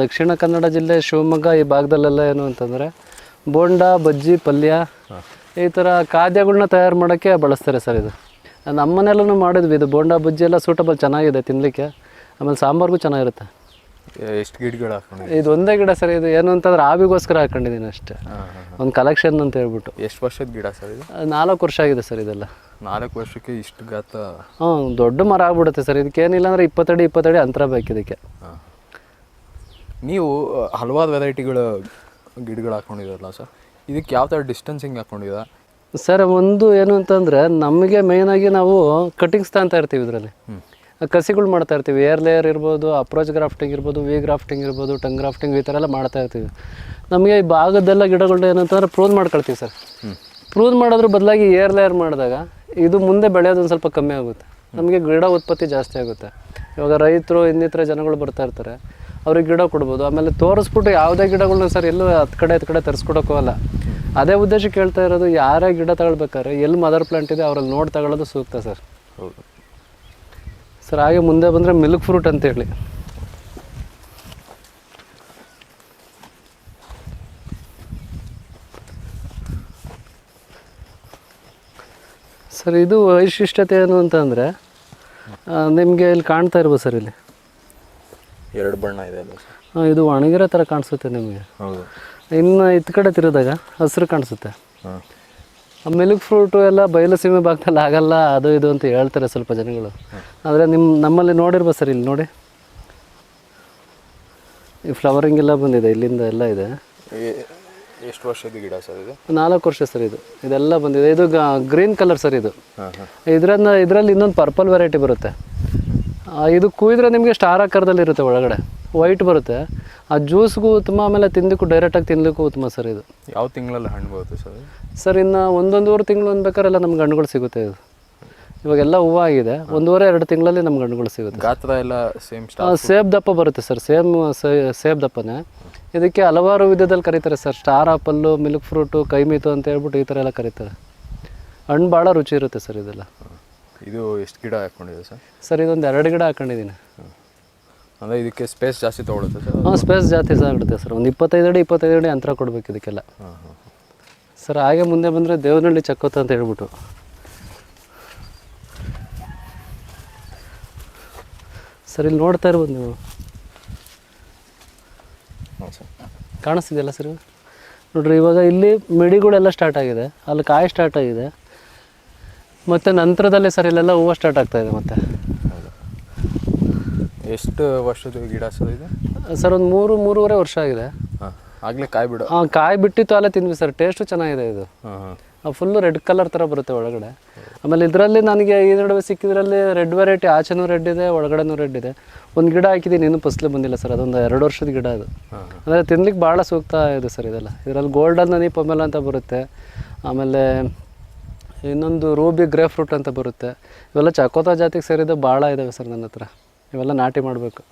Speaker 1: ದಕ್ಷಿಣ ಕನ್ನಡ ಜಿಲ್ಲೆ ಶಿವಮೊಗ್ಗ ಈ ಭಾಗದಲ್ಲೆಲ್ಲ ಏನು ಅಂತಂದರೆ ಬೋಂಡ ಬಜ್ಜಿ ಪಲ್ಯ ಈ ಥರ ಖಾದ್ಯಗಳನ್ನ ತಯಾರು ಮಾಡೋಕ್ಕೆ ಬಳಸ್ತಾರೆ ಸರ್ ಇದು. ನಮ್ಮನೆಲ್ಲೂ ಮಾಡಿದ್ವಿ ಇದು ಬೋಂಡ ಬಜ್ಜಿ ಎಲ್ಲ ಸೂಟಬಲ್ ಚೆನ್ನಾಗಿದೆ ತಿನ್ನಲಿಕ್ಕೆ ಆಮೇಲೆ ಸಾಂಬಾರ್ಗೂ ಚೆನ್ನಾಗಿರುತ್ತೆ.
Speaker 2: ಎಷ್ಟು ಗಿಡಗಳು ಹಾಕೊಂಡಿದ್ದೀವಿ
Speaker 1: ಇದು ಒಂದೇ ಗಿಡ ಸರ್ ಇದು ಏನು ಅಂತಂದ್ರೆ ಆವಿಗೋಸ್ಕರ ಹಾಕೊಂಡಿದ್ದೀನಿ ಅಷ್ಟೇ. ಒಂದು ಕಲೆಕ್ಷನ್ ಅಂತ ಹೇಳ್ಬಿಟ್ಟು.
Speaker 2: ಎಷ್ಟು ವರ್ಷದ ಗಿಡ ಸರ್ ಇದು?
Speaker 1: ನಾಲ್ಕು ವರ್ಷ ಆಗಿದೆ ಸರ್ ಇದೆಲ್ಲ.
Speaker 2: ನಾಲ್ಕು ವರ್ಷಕ್ಕೆ ಇಷ್ಟು ಗಾತ
Speaker 1: ಹ್ಞೂ ದೊಡ್ಡ ಮರ ಆಗ್ಬಿಡುತ್ತೆ ಸರ್ ಇದಕ್ಕೇನಿಲ್ಲ ಅಂದರೆ ಇಪ್ಪತ್ತಡಿ ಇಪ್ಪತ್ತಡಿ ಅಂತರ ಬೇಕು ಇದಕ್ಕೆ.
Speaker 2: ಹಾಂ ನೀವು ಹಲವಾರು ವೆರೈಟಿಗಳ ಗಿಡಗಳು ಹಾಕೊಂಡಿದ್ರಲ್ಲ ಸರ್ ಇದಕ್ಕೆ ಯಾವ ಥರ ಡಿಸ್ಟೆನ್ಸಿಂಗ್ ಹಾಕೊಂಡಿದ್ದೀರಾ?
Speaker 1: ಸರ್ ಒಂದು ಏನು ಅಂತಂದರೆ ನಮಗೆ ಮೇಯ್ನಾಗಿ ನಾವು ಕಟಿಂಗ್ಸ್ ತಾಂತ ಇರ್ತೀವಿ ಇದರಲ್ಲಿ. ಕಸಿಗಳು ಮಾಡ್ತಾ ಇರ್ತೀವಿ. ಏರ್ ಲೇಯರ್ ಇರ್ಬೋದು ಅಪ್ರೋಚ್ ಗ್ರಾಫ್ಟಿಂಗ್ ಇರ್ಬೋದು ವಿ ಗ್ರಾಫ್ಟಿಂಗ್ ಇರ್ಬೋದು ಟಂಗ್ ಗ್ರಾಫ್ಟಿಂಗ್ ಈ ಥರ ಎಲ್ಲ ಮಾಡ್ತಾ ಇರ್ತೀವಿ. ನಮಗೆ ಈ ಭಾಗದೆಲ್ಲ ಗಿಡಗಳು ಏನಂತಂದ್ರೆ ಪ್ರೂನ್ ಮಾಡ್ಕೊಳ್ತೀವಿ ಸರ್. ಪ್ರೂನ್ ಮಾಡೋದ್ರ ಬದಲಾಗಿ ಏರ್ ಲೇಯರ್ ಮಾಡಿದಾಗ ಇದು ಮುಂದೆ ಬೆಳೆಯೋದು ಒಂದು ಸ್ವಲ್ಪ ಕಮ್ಮಿ ಆಗುತ್ತೆ. ನಮಗೆ ಗಿಡ ಉತ್ಪತ್ತಿ ಜಾಸ್ತಿ ಆಗುತ್ತೆ. ಇವಾಗ ರೈತರು ಇನ್ನಿತರ ಜನಗಳು ಬರ್ತಾ ಇರ್ತಾರೆ. ಅವ್ರಿಗೆ ಗಿಡ ಕೊಡ್ಬೋದು. ಆಮೇಲೆ ತೋರಿಸ್ಬಿಟ್ಟು ಯಾವುದೇ ಗಿಡಗಳನ್ನ ಸರ್ ಎಲ್ಲೂ ಹತ್ತು ಕಡೆ ಹತ್ತು ಕಡೆ ತರಿಸ್ಕೊಡೋಕ್ಕೋಗಲ್ಲ ಅದೇ ಉದ್ದೇಶಕ್ಕೆ ಕೇಳ್ತಾ ಇರೋದು ಯಾರೇ ಗಿಡ ತಗೊಳ್ಬೇಕಾದ್ರೆ ಎಲ್ಲಿ ಮದರ್ ಪ್ಲಾಂಟ್ ಇದೆ ಅವ್ರಲ್ಲಿ ನೋಡಿ ತಗೊಳ್ಳೋದು ಸೂಕ್ತ ಸರ್.
Speaker 2: ಹೌದು.
Speaker 1: ಸರ್ ಹಾಗೆ ಮುಂದೆ ಬಂದರೆ ಮಿಲ್ಕ್ ಫ್ರೂಟ್ ಅಂತೇಳಿ ಸರ್ ಇದು ವೈಶಿಷ್ಟ್ಯತೆ ಏನು ಅಂತಂದರೆ ನಿಮಗೆ ಇಲ್ಲಿ ಕಾಣ್ತಾ ಇರ್ಬೋದು ಸರ್ ಇಲ್ಲಿ.
Speaker 2: ಎರಡು ಬಣ್ಣ ಇದೆ
Speaker 1: ಹಾಂ ಇದು ಒಣಗಿರೋ ಥರ ಕಾಣಿಸುತ್ತೆ ನಿಮಗೆ.
Speaker 2: ಹೌದು.
Speaker 1: ಇನ್ನು ಇತ್ತ ಕಡೆ ತಿರುದಾಗ ಹಸಿರು ಕಾಣಿಸುತ್ತೆ.
Speaker 2: ಹಾಂ.
Speaker 1: ಮಿಲ್ಕ್ ಫ್ರೂಟು ಎಲ್ಲ ಬಯಲು ಸೀಮೆ ಭಾಗದಲ್ಲಿ ಆಗಲ್ಲ ಅದು ಇದು ಅಂತ ಹೇಳ್ತಾರೆ ಸ್ವಲ್ಪ ಜನಗಳು. ಆದರೆ ನಿಮ್ಮ ನಮ್ಮಲ್ಲಿ ನೋಡಿರ್ಬೋದು ಸರ್ ಇಲ್ಲಿ ನೋಡಿ. ಈ ಫ್ಲವರಿಂಗ್ ಎಲ್ಲ ಬಂದಿದೆ ಇಲ್ಲಿಂದ ಎಲ್ಲ ಇದೆ.
Speaker 2: ಎಷ್ಟು ವರ್ಷದ ಗಿಡ ಸರ್ ಇದು?
Speaker 1: ನಾಲ್ಕು ವರ್ಷ ಸರ್ ಇದು. ಇದೆಲ್ಲ ಬಂದಿದೆ. ಇದು ಗ್ರೀನ್ ಕಲರ್ ಸರ್ ಇದು. ಇದರನ್ನ ಇದರಲ್ಲಿ ಇನ್ನೊಂದು ಪರ್ಪಲ್ ವೆರೈಟಿ ಬರುತ್ತೆ. ಇದು ಕುಯ್ದ್ರೆ ನಿಮಗೆ ಸ್ಟಾರ್ ಆಕಾರದಲ್ಲಿ ಇರುತ್ತೆ ಒಳಗಡೆ. ವೈಟ್ ಬರುತ್ತೆ. ಆ ಜ್ಯೂಸ್ಗೂ ಉತ್ತಮ ಆಮೇಲೆ ತಿಂದಕ್ಕೂ ಡೈರೆಕ್ಟಾಗಿ ತಿನ್ನಲಿಕ್ಕೂ ಉತ್ತಮ ಸರ್ ಇದು.
Speaker 2: ಯಾವ ತಿಂಗಳಲ್ಲಿ ಹಣ್ಣು ಬರುತ್ತೆ ಸರ್?
Speaker 1: ಸರ್ ಇನ್ನು ಒಂದೊಂದೂವರೆ ತಿಂಗಳು ಅನ್ಬೇಕಾರೆಲ್ಲ ನಮ್ಗೆ ಹಣ್ಣುಗಳು ಸಿಗುತ್ತೆ ಇದು. ಇವಾಗೆಲ್ಲ ಹೂವು ಆಗಿದೆ. ಒಂದೂವರೆ ಎರಡು ತಿಂಗಳಲ್ಲಿ ನಮ್ಗೆ ಹಣ್ಣುಗಳು ಸಿಗುತ್ತೆ.
Speaker 2: ಗಾತ್ರ ಎಲ್ಲ ಸೇಮ್
Speaker 1: ಸೇಬ್ ದಪ್ಪ ಬರುತ್ತೆ ಸರ್. ಸೇಮ್ ಸೇಬ್ ದಪ್ಪನೇ. ಇದಕ್ಕೆ ಹಲವಾರು ವಿಧದಲ್ಲಿ ಕರೀತಾರೆ sir. Star apple milk fruit ಕೈಮೀತು ಅಂತ ಹೇಳ್ಬಿಟ್ಟು ಈ ಥರ ಎಲ್ಲ ಕರೀತಾರೆ. ಹಣ್ಣು ಭಾಳ ರುಚಿ ಇರುತ್ತೆ ಸರ್ ಇದೆಲ್ಲ.
Speaker 2: ಇದು ಎಷ್ಟು ಗಿಡ ಹಾಕ್ಕೊಂಡಿದೆ ಸರ್?
Speaker 1: ಸರ್ ಇದೊಂದು ಎರಡು ಗಿಡ ಹಾಕೊಂಡಿದ್ದೀನಿ.
Speaker 2: ಅಂದರೆ ಇದಕ್ಕೆ ಸ್ಪೇಸ್ ಜಾಸ್ತಿ ತೊಗೊಳುತ್ತೆ ಸರ್?
Speaker 1: ಹಾಂ ಸ್ಪೇಸ್ ಜಾಸ್ತಿ ಆಗುತ್ತೆ ಸರ್. ಒಂದು ಇಪ್ಪತ್ತೈದು ಅಡಿ ಇಪ್ಪತ್ತೈದು ಅಡಿ ಅಂತರ ಕೊಡಬೇಕು ಇದಕ್ಕೆಲ್ಲ.
Speaker 2: ಹಾಂ ಹಾಂ
Speaker 1: ಸರ್ ಹಾಗೆ ಮುಂದೆ ಬಂದರೆ ದೇವನಹಳ್ಳಿ ಚಕ್ಕೋತ ಅಂತ ಹೇಳ್ಬಿಟ್ಟು. ಸರ್ ಇಲ್ಲಿ ನೋಡ್ತಾ ಇರ್ಬೋದು ನೀವು. ಕಾಣಿಸ್ತಿದೆಯಲ್ಲ ಸರ್ ನೋಡ್ರಿ ಇವಾಗ ಇಲ್ಲಿ ಮಿಡಿಗಳೆಲ್ಲ ಸ್ಟಾರ್ಟ್ ಆಗಿದೆ. ಅಲ್ಲಿ ಕಾಯಿ ಸ್ಟಾರ್ಟ್ ಆಗಿದೆ. ಮತ್ತು ನಂತರದಲ್ಲೇ ಸರ್ ಇಲ್ಲೆಲ್ಲ ಹೂವು ಸ್ಟಾರ್ಟ್ ಆಗ್ತಾ ಇದೆ ಮತ್ತೆ.
Speaker 2: ಎಷ್ಟು ವರ್ಷದ ಗಿಡ ಸರ್ ಇದು?
Speaker 1: ಸರ್ ಒಂದು ಮೂರು ಮೂರುವರೆ ವರ್ಷ ಆಗಿದೆ.
Speaker 2: ಆಗಲೇ ಕಾಯಿ ಬಿಡು
Speaker 1: ಹಾಂ ಕಾಯಿ ಬಿಟ್ಟಿತ್ತು ಅಲ್ಲೇ ತಿಂದ್ವಿ ಸರ್. ಟೇಸ್ಟು ಚೆನ್ನಾಗಿದೆ ಇದು. ಫುಲ್ಲು ರೆಡ್ ಕಲರ್ ಥರ ಬರುತ್ತೆ ಒಳಗಡೆ. ಆಮೇಲೆ ಇದರಲ್ಲಿ ನನಗೆ ಈ ನಡುವೆ ಸಿಕ್ಕಿದ್ರಲ್ಲಿ ರೆಡ್ ವೆರೈಟಿ ಆಚೆನೂ ರೆಡ್ ಇದೆ ಒಳಗಡೆನೂ ರೆಡ್ ಇದೆ. ಒಂದು ಗಿಡ ಹಾಕಿದ್ದೀನಿ ಇನ್ನೂ ಫಸ್ಲು ಬಂದಿಲ್ಲ ಸರ್. ಅದೊಂದು ಎರಡು ವರ್ಷದ ಗಿಡ ಅದು. ಅಂದರೆ ತಿನ್ಲಿಕ್ಕೆ ಭಾಳ ಸೂಕ್ತ ಇದೆ ಸರ್ ಇದೆಲ್ಲ. ಇದರಲ್ಲಿ ಗೋಲ್ಡನ್ ಹನಿ ಪೊಮೆಲ ಅಂತ ಬರುತ್ತೆ. ಆಮೇಲೆ ಇನ್ನೊಂದು ರೂಬಿ ಗ್ರೇ ಫ್ರೂಟ್ ಅಂತ ಬರುತ್ತೆ. ಇವೆಲ್ಲ ಚಕೋತಾ ಜಾತಿಗೆ ಸೇರಿದ್ದು ಭಾಳ ಇದ್ದಾವೆ ಸರ್ ನನ್ನ ಹತ್ರ. ಇವೆಲ್ಲ ನಾಟಿ ಮಾಡಬೇಕು.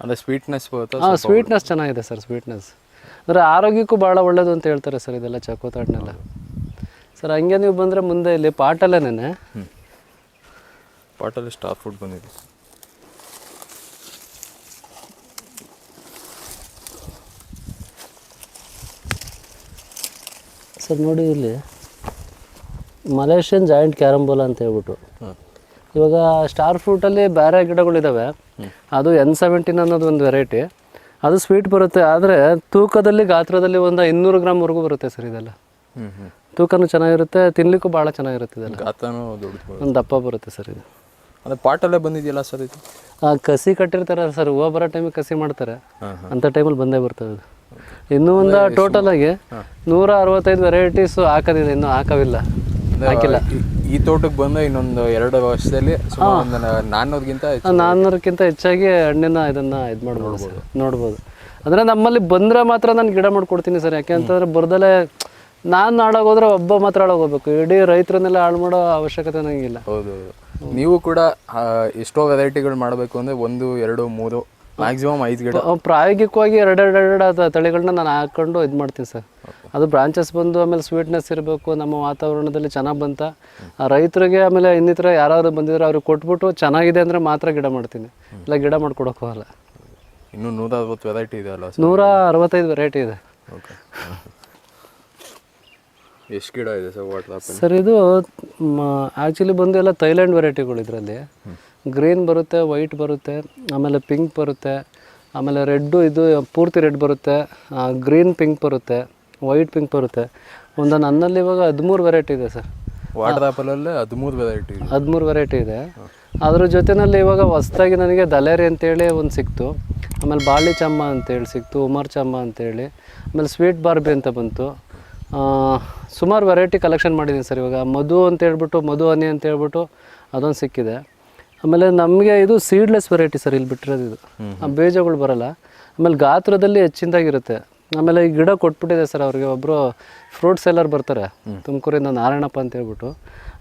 Speaker 2: ಅಂದರೆ ಸ್ವೀಟ್ನೆಸ್ ಬರುತ್ತೆ
Speaker 1: ಹಾಂ ಸ್ವೀಟ್ನೆಸ್ ಚೆನ್ನಾಗಿದೆ ಸರ್ ಸ್ವೀಟ್ನೆಸ್ ಅಂದರೆ ಆರೋಗ್ಯಕ್ಕೂ ಭಾಳ ಒಳ್ಳೇದು ಅಂತ ಹೇಳ್ತಾರೆ ಸರ್ ಇದೆಲ್ಲ ಚಕೋತ ಹಣ್ಣೆಲ್ಲ ಸರ್ ಹಂಗೆ ನೀವು ಬಂದರೆ ಮುಂದೆ ಇಲ್ಲಿ ಪಾಟಲ್ಲೇನೆ
Speaker 2: ಹ್ಞೂ ಪಾಟಲ್ಲಿ ಸ್ಟಾರ್ ಫುಡ್ ಬಂದಿದೆ.
Speaker 1: ಸರ್ ನೋಡಿ ಇಲ್ಲಿ. ಮಲೇಷಿಯನ್ ಜಾಯಿಂಟ್ ಕ್ಯಾರಂಬೋಲ ಅಂತ ಹೇಳ್ಬಿಟ್ಟು. ಇವಾಗ ಸ್ಟಾರ್ ಫ್ರೂಟಲ್ಲಿ ಬೇರೆ ಗಿಡಗಳಿದ್ದಾವೆ ಅದು ಎನ್ ಸೆವೆಂಟೀನ್ ಅನ್ನೋದು ಒಂದು ವೆರೈಟಿ ಅದು ಸ್ವೀಟ್ ಬರುತ್ತೆ ಆದರೆ ತೂಕದಲ್ಲಿ ಗಾತ್ರದಲ್ಲಿ ಒಂದು ಇನ್ನೂರು ಗ್ರಾಮ್ವರೆಗೂ ಬರುತ್ತೆ ಸರ್ ಇದೆಲ್ಲ. ತೂಕನೂ ಚೆನ್ನಾಗಿರುತ್ತೆ ತಿನ್ಲಿಕ್ಕೂ ಭಾಳ ಚೆನ್ನಾಗಿರುತ್ತೆ ಇದೆಲ್ಲ.
Speaker 2: ಗಾತ್ರನೂ
Speaker 1: ಒಂದು ದಪ್ಪ ಬರುತ್ತೆ ಸರ್ ಇದು.
Speaker 2: ಅಂದರೆ ಪಾಟಲ್ಲೇ ಬಂದಿದೆಯಲ್ಲ ಸರ್ ಇದು?
Speaker 1: ಕಸಿ ಕಟ್ಟಿರ್ತಾರೆ ಸರ್ ಹೂವು ಬರೋ ಟೈಮಿಗೆ ಕಸಿ ಮಾಡ್ತಾರೆ. ಅಂಥ ಟೈಮಲ್ಲಿ ಬಂದೇ ಬರ್ತದೆ ಅದು. ಇನ್ನೂ ಒಂದು ಟೋಟಲ್ ಆಗಿ ನೂರ ಅರವತ್ತೈದು ವೆರೈಟೀಸು ಹಾಕೋದಿದೆ ಇನ್ನೂ ಹಾಕವಿಲ್ಲ. ಹಾಕಿಲ್ಲ.
Speaker 2: ಈ- ತೋಟಕ್ಕೆ ಬಂದ ಇನ್ನೊಂದು ಎರಡು ವರ್ಷದಲ್ಲಿ ನಾನ್ನೂರಿಗಿಂತ
Speaker 1: ನಾನ್ನೂರಕ್ಕಿಂತ ಹೆಚ್ಚಾಗಿ ಹಣ್ಣಿನ ಇದನ್ನ ಇದು ಮಾಡ್ಬೋದು ನೋಡ್ಬೋದು. ಅಂದರೆ ನಮ್ಮಲ್ಲಿ ಬಂದ್ರೆ ಮಾತ್ರ ನಾನು ಗಿಡ ಮಾಡ್ಕೊಡ್ತೀನಿ ಸರ್. ಯಾಕೆ ಅಂತಂದ್ರೆ ಬರ್ದಲೇ ನಾನು ಹಾಳಾಗೋದ್ರೆ ಒಬ್ಬ ಮಾತ್ರ ಹಾಳಾಗೋಗ್ಬೇಕು ಇಡೀ ರೈತರನ್ನೆಲ್ಲ ಹಾಳು ಮಾಡೋ ಅವಶ್ಯಕತೆ ನನಗಿಲ್ಲ
Speaker 2: ಹೌದು. ನೀವು ಕೂಡ ಎಷ್ಟೋ ವೆರೈಟಿಗಳು ಮಾಡಬೇಕು ಅಂದರೆ ಒಂದು ಎರಡು ಮೂರು ಮ್ಯಾಕ್ಸಿಮಮ್ ಐದು ಗಿಡ.
Speaker 1: ಪ್ರಾಯೋಗಿಕವಾಗಿ ಎರಡೆರಡು ಎರಡು ತಳಿಗಳನ್ನ ನಾನು ಹಾಕೊಂಡು ಇದು ಮಾಡ್ತೀನಿ ಸರ್. ಅದು ಬ್ರಾಂಚಸ್ ಬಂದು ಆಮೇಲೆ ಸ್ವೀಟ್ನೆಸ್ ಇರಬೇಕು ನಮ್ಮ ವಾತಾವರಣದಲ್ಲಿ ಚೆನ್ನಾಗಿ ಬಂತ. ರೈತರಿಗೆ ಆಮೇಲೆ ಇನ್ನಿತರ ಯಾರಾದ್ರು ಬಂದಿದ್ರೆ ಅವ್ರಿಗೆ ಕೊಟ್ಬಿಟ್ಟು ಚೆನ್ನಾಗಿದೆ ಅಂದರೆ ಮಾತ್ರ ಗಿಡ ಮಾಡ್ತೀನಿ. ಇಲ್ಲ ಗಿಡ ಮಾಡ್ಕೊಡೋಕೆ ಹೋಗಲ್ಲ
Speaker 2: ಇನ್ನೂ ನೂರ ಅರವತ್ತು ವೆರೈಟಿ ಇದೆ ಅಲ್ಲ
Speaker 1: ನೂರ ಅರವತ್ತೈದು ವೆರೈಟಿ ಇದೆ.
Speaker 2: ಓಕೆ ಎಷ್ಟು ಗಿಡ ಇದೆ ಸರ್ ವಾಟರ್
Speaker 1: ಸರ್ ಇದು ಆ್ಯಕ್ಚುಲಿ ಬಂದು ಎಲ್ಲ ಥೈಲ್ಯಾಂಡ್ ವೆರೈಟಿಗಳು ಇದರಲ್ಲಿ. ಗ್ರೀನ್ ಬರುತ್ತೆ ವೈಟ್ ಬರುತ್ತೆ ಆಮೇಲೆ ಪಿಂಕ್ ಬರುತ್ತೆ ಆಮೇಲೆ ರೆಡ್ಡು ಇದು ಪೂರ್ತಿ ರೆಡ್ ಬರುತ್ತೆ ಗ್ರೀನ್ ಪಿಂಕ್ ಬರುತ್ತೆ ವೈಟ್ ಪಿಂಕ್ ಬರುತ್ತೆ. ಒಂದು ನನ್ನಲ್ಲಿ ಇವಾಗ ಹದಿಮೂರು ವೆರೈಟಿ ಇದೆ ಸರ್.
Speaker 2: ವಾಟರ್ ಆಪಲಲ್ಲೇ ಹದಿಮೂರು ವೆರೈಟಿ
Speaker 1: ಹದಿಮೂರು ವೆರೈಟಿ ಇದೆ. ಅದ್ರ ಜೊತೆನಲ್ಲಿ ಇವಾಗ ಹೊಸ್ದಾಗಿ ನನಗೆ ದಲೇರಿ ಅಂತೇಳಿ ಒಂದು ಸಿಕ್ತು. ಆಮೇಲೆ ಬಾಳಿ ಚಮ್ಮ ಅಂತೇಳಿ ಸಿಕ್ತು ಉಮರ್ ಚಮ್ಮ ಅಂತೇಳಿ ಆಮೇಲೆ ಸ್ವೀಟ್ ಬಾರ್ಬಿ ಅಂತ ಬಂತು. ಸುಮಾರು ವೆರೈಟಿ ಕಲೆಕ್ಷನ್ ಮಾಡಿದ್ದೀನಿ ಸರ್ ಇವಾಗ. ಮಧು ಅಂತ ಹೇಳ್ಬಿಟ್ಟು ಮಧು ಹನಿ ಅಂತ ಹೇಳ್ಬಿಟ್ಟು ಅದೊಂದು ಸಿಕ್ಕಿದೆ. ಆಮೇಲೆ ನಮಗೆ ಇದು ಸೀಡ್ಲೆಸ್ ವೆರೈಟಿ ಸರ್ ಇಲ್ಲಿ ಬಿಟ್ಟಿರೋದು ಇದು. ಆ ಬೀಜಗಳು ಬರಲ್ಲ. ಆಮೇಲೆ ಗಾತ್ರದಲ್ಲಿ ಹೆಚ್ಚಿನದಾಗಿರುತ್ತೆ. ಆಮೇಲೆ ಈ ಗಿಡ ಕೊಟ್ಬಿಟ್ಟಿದೆ ಸರ್ ಅವ್ರಿಗೆ ಒಬ್ಬರು ಫ್ರೂಟ್ ಸೆಲ್ಲರ್ ಬರ್ತಾರೆ ತುಮಕೂರಿಂದ ನಾರಾಯಣಪ್ಪ ಅಂತ ಹೇಳ್ಬಿಟ್ಟು.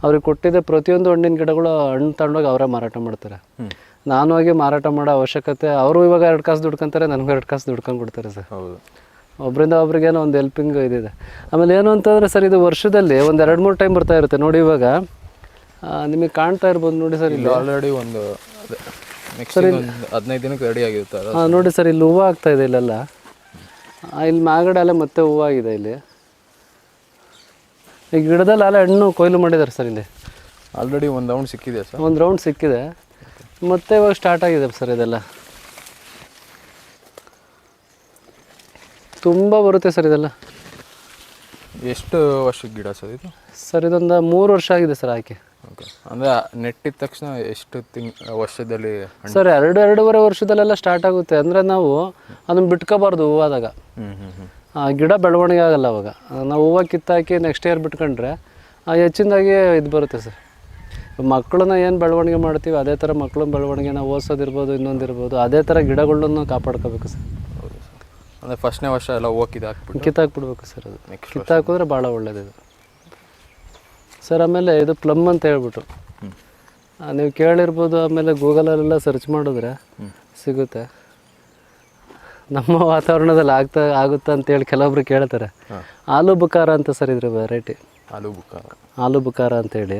Speaker 1: ಅವ್ರಿಗೆ ಕೊಟ್ಟಿದ್ದೆ ಪ್ರತಿಯೊಂದು ಹಣ್ಣಿನ ಗಿಡಗಳು ಹಣ್ಣು ತಗೊಂಡೋಗಿ ಅವರೇ ಮಾರಾಟ ಮಾಡ್ತಾರೆ. ನಾನು ಹೋಗಿ ಮಾರಾಟ ಮಾಡೋ ಅವಶ್ಯಕತೆ ಅವರು ಇವಾಗ ಎರಡು ಕಾಸು ದುಡ್ಕೊಂತಾರೆ ನನಗೂ ಎರಡು ಕಾಸು ದುಡ್ಕೊಂಡು ಕೊಡ್ತಾರೆ ಸರ್.
Speaker 2: ಹೌದು.
Speaker 1: ಒಬ್ಬರಿಂದ ಒಬ್ರಿಗೇನೋ ಒಂದು ಹೆಲ್ಪಿಂಗ್ ಇದಿದೆ ಆಮೇಲೆ ಏನು ಅಂತಂದರೆ ಸರ್ ಇದು ವರ್ಷದಲ್ಲಿ ಒಂದು ಎರಡು ಮೂರು ಟೈಮ್ ಬರ್ತಾ ಇರುತ್ತೆ. ನೋಡಿ ಇವಾಗ ನಿಮಗೆ ಕಾಣ್ತಾ ಇರ್ಬೋದು ನೋಡಿ ಸರ್ ಇಲ್ಲಿ
Speaker 2: ಆಲ್ರೆಡಿ ಒಂದು ನೆಕ್ಸ್ಟ್ ಹದಿನೈದು ದಿನಕ್ಕೆ ರೆಡಿ ಆಗಿರುತ್ತೆ
Speaker 1: ಹಾಂ ನೋಡಿ ಸರ್ ಇಲ್ಲಿ ಹೂವು ಆಗ್ತಾ ಇದೆ ಇಲ್ಲೆಲ್ಲ. ಇಲ್ಲಿ ಮ್ಯಾಗಡೆ ಅಲ್ಲೇ ಮತ್ತೆ ಹೂವು ಆಗಿದೆ ಇಲ್ಲಿ. ಈ ಗಿಡದಲ್ಲಿ ಅಲ್ಲೇ ಹಣ್ಣು ಕೊಯ್ಲು ಮಾಡಿದ್ದಾರೆ ಸರ್ ಇಲ್ಲಿ.
Speaker 2: ಆಲ್ರೆಡಿ ಒಂದು ರೌಂಡ್ ಸಿಕ್ಕಿದೆ ಸರ್.
Speaker 1: ಒಂದು ರೌಂಡ್ ಸಿಕ್ಕಿದೆ. ಮತ್ತೆ ಇವಾಗ ಸ್ಟಾರ್ಟ್ ಆಗಿದೆ ಸರ್ ಇದೆಲ್ಲ. ತುಂಬ ಬರುತ್ತೆ ಸರ್ ಇದೆಲ್ಲ.
Speaker 2: ಎಷ್ಟು ವರ್ಷ ಗಿಡ ಸರ್ ಇದು?
Speaker 1: ಸರ್ ಇದೊಂದು ಮೂರು ವರ್ಷ ಆಗಿದೆ ಸರ್ ಆಯ್ಕೆ.
Speaker 2: ಓಕೆ. ಅಂದರೆ ನೆಟ್ಟಿದ ತಕ್ಷಣ ಎಷ್ಟು ತಿಂಗ್ ವರ್ಷದಲ್ಲಿ ಹಣ್ಣು
Speaker 1: ಸರ್ ಎರಡು ಎರಡೂವರೆ ವರ್ಷದಲ್ಲೆಲ್ಲ ಸ್ಟಾರ್ಟ್ ಆಗುತ್ತೆ. ಅಂದರೆ ನಾವು ಅದನ್ನ ಬಿಟ್ಕೋಬಾರ್ದು ಹೂವಾದಾಗ. ಆ ಗಿಡ ಬೆಳವಣಿಗೆ ಆಗಲ್ಲ ಅವಾಗ. ಆ, ನಾವು ಹೂವು ಕಿತ್ತಾಕಿ ನೆಕ್ಸ್ಟ್ ಇಯರ್ ಬಿಟ್ಕೊಂಡ್ರೆ ಆ ಹೆಚ್ಚಿನದಾಗಿ ಇದು ಬರುತ್ತೆ ಸರ್. ಮಕ್ಕಳನ್ನ ಏನು ಬೆಳವಣಿಗೆ ಮಾಡ್ತೀವಿ ಅದೇ ಥರ ಮಕ್ಕಳ ಬೆಳವಣಿಗೆ ನಾವು ಓದಿಸೋದಿರ್ಬೋದು ಇನ್ನೊಂದಿರ್ಬೋದು ಅದೇ ಥರ ಗಿಡಗಳನ್ನ ಕಾಪಾಡ್ಕೋಬೇಕು ಸರ್.
Speaker 2: ಹೌದು ಸರ್. ಅಂದರೆ ಫಸ್ಟ್ನೇ ವರ್ಷ ಎಲ್ಲ ಹಾಕ್ಬಿಟ್ಟು
Speaker 1: ಕಿತ್ತಾಕ್ಬಿಡ್ಬೇಕು ಸರ್ ಅದು.
Speaker 2: ನೆಕ್ಸ್ಟ್
Speaker 1: ಕಿತ್ತಾಕಿದ್ರೆ ಭಾಳ ಒಳ್ಳೇದಿದು. ಸರ್ ಆಮೇಲೆ ಇದು ಪ್ಲಮ್ ಅಂತ ಹೇಳ್ಬಿಟ್ಟು. ನೀವು ಕೇಳಿರ್ಬೋದು ಆಮೇಲೆ ಗೂಗಲಲ್ಲೆಲ್ಲ ಸರ್ಚ್ ಮಾಡಿದ್ರೆ ಸಿಗುತ್ತೆ. ನಮ್ಮ ವಾತಾವರಣದಲ್ಲಿ ಆಗ್ತಾ ಆಗುತ್ತಾ ಅಂತೇಳಿ ಕೆಲವೊಬ್ರು ಕೇಳ್ತಾರೆ. ಆಲೂ ಬುಕಾರ ಅಂತ ಸರ್ ಇದ್ರ ವೆರೈಟಿ
Speaker 2: ಆಲೂ ಬುಕಾರ
Speaker 1: ಆಲೂ ಬುಕಾರ ಅಂತೇಳಿ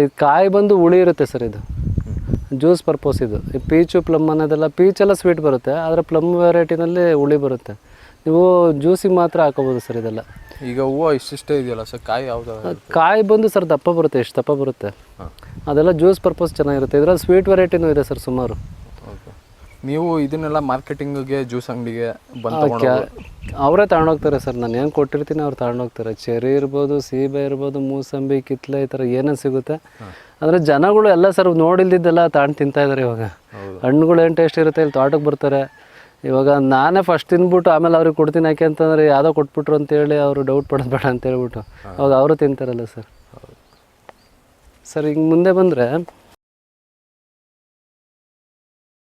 Speaker 1: ಇದು ಕಾಯಿ ಬಂದು ಹುಳಿ ಇರುತ್ತೆ ಸರ್ ಇದು. ಜ್ಯೂಸ್ ಪರ್ಪೋಸ್ ಇದು. ಈ ಪೀಚು ಪ್ಲಮ್ ಅನ್ನೋದೆಲ್ಲ ಪೀಚೆಲ್ಲ ಸ್ವೀಟ್ ಬರುತ್ತೆ ಆದರೆ ಪ್ಲಮ್ ವೆರೈಟಿನಲ್ಲಿ ಹುಳಿ ಬರುತ್ತೆ. ನೀವು ಜ್ಯೂಸಿಗೆ ಮಾತ್ರ ಹಾಕೋಬೋದು ಸರ್ ಇದೆಲ್ಲ.
Speaker 2: ಈಗ ಹೂವು ಇಷ್ಟಿಷ್ಟೇ ಇದೆಯಲ್ಲ ಸರ್? ಕಾಯಿ ಯಾವ್ದು
Speaker 1: ಕಾಯಿ ಬಂದು ಸರ್ ದಪ್ಪ ಬರುತ್ತೆ ಎಷ್ಟು ದಪ್ಪ ಬರುತ್ತೆ. ಅದೆಲ್ಲ ಜ್ಯೂಸ್ ಪರ್ಪಸ್ ಚೆನ್ನಾಗಿರುತ್ತೆ. ಇದರಲ್ಲಿ ಸ್ವೀಟ್ ವೆರೈಟಿನೂ ಇದೆ ಸರ್ ಸುಮಾರು.
Speaker 2: ನೀವು ಇದನ್ನೆಲ್ಲ ಮಾರ್ಕೆಟಿಂಗ್ಗೆ ಜ್ಯೂಸ್ ಅಂಗಡಿಗೆ
Speaker 1: ಅವರೇ ತಗೊಂಡೋಗ್ತಾರೆ ಸರ್. ನಾನು ಏನು ಕೊಟ್ಟಿರ್ತೀನಿ ಅವ್ರು ತಗೊಂಡೋಗ್ತಾರೆ. ಚೆರಿ ಇರ್ಬೋದು ಸೀಬೆ ಇರ್ಬೋದು ಮೂಸಂಬಿ ಕಿತ್ಲೆ ಈ ಥರ ಏನೇನು ಸಿಗುತ್ತೆ. ಅಂದರೆ ಜನಗಳು ಎಲ್ಲ ಸರ್ ನೋಡಿಲ್ದಿದ್ದೆಲ್ಲ ತಾಣ ತಿಂತಾ ಇದ್ದಾರೆ ಇವಾಗ. ಹಣ್ಣುಗಳು ಏನು ಟೇಸ್ಟ್ ಇರುತ್ತೆ ಇಲ್ಲಿ ತೋಟಕ್ಕೆ ಬರ್ತಾರೆ. ಇವಾಗ ನಾನೇ ಫಸ್ಟ್ ತಿಂದ್ಬಿಟ್ಟು ಆಮೇಲೆ ಅವ್ರಿಗೆ ಕೊಡ್ತೀನಿ ಯಾಕೆ ಅಂತಂದರೆ ಯಾವುದೋ ಕೊಟ್ಬಿಟ್ರು ಅಂತೇಳಿ ಅವರು ಡೌಟ್ ಪಡೋದು ಬೇಡ ಅಂತ ಹೇಳ್ಬಿಟ್ಟು. ಅವಾಗ ಅವರು ತಿಂತಾರಲ್ಲ ಸರ್. ಸರ್ ಹಿಂಗೆ ಮುಂದೆ ಬಂದರೆ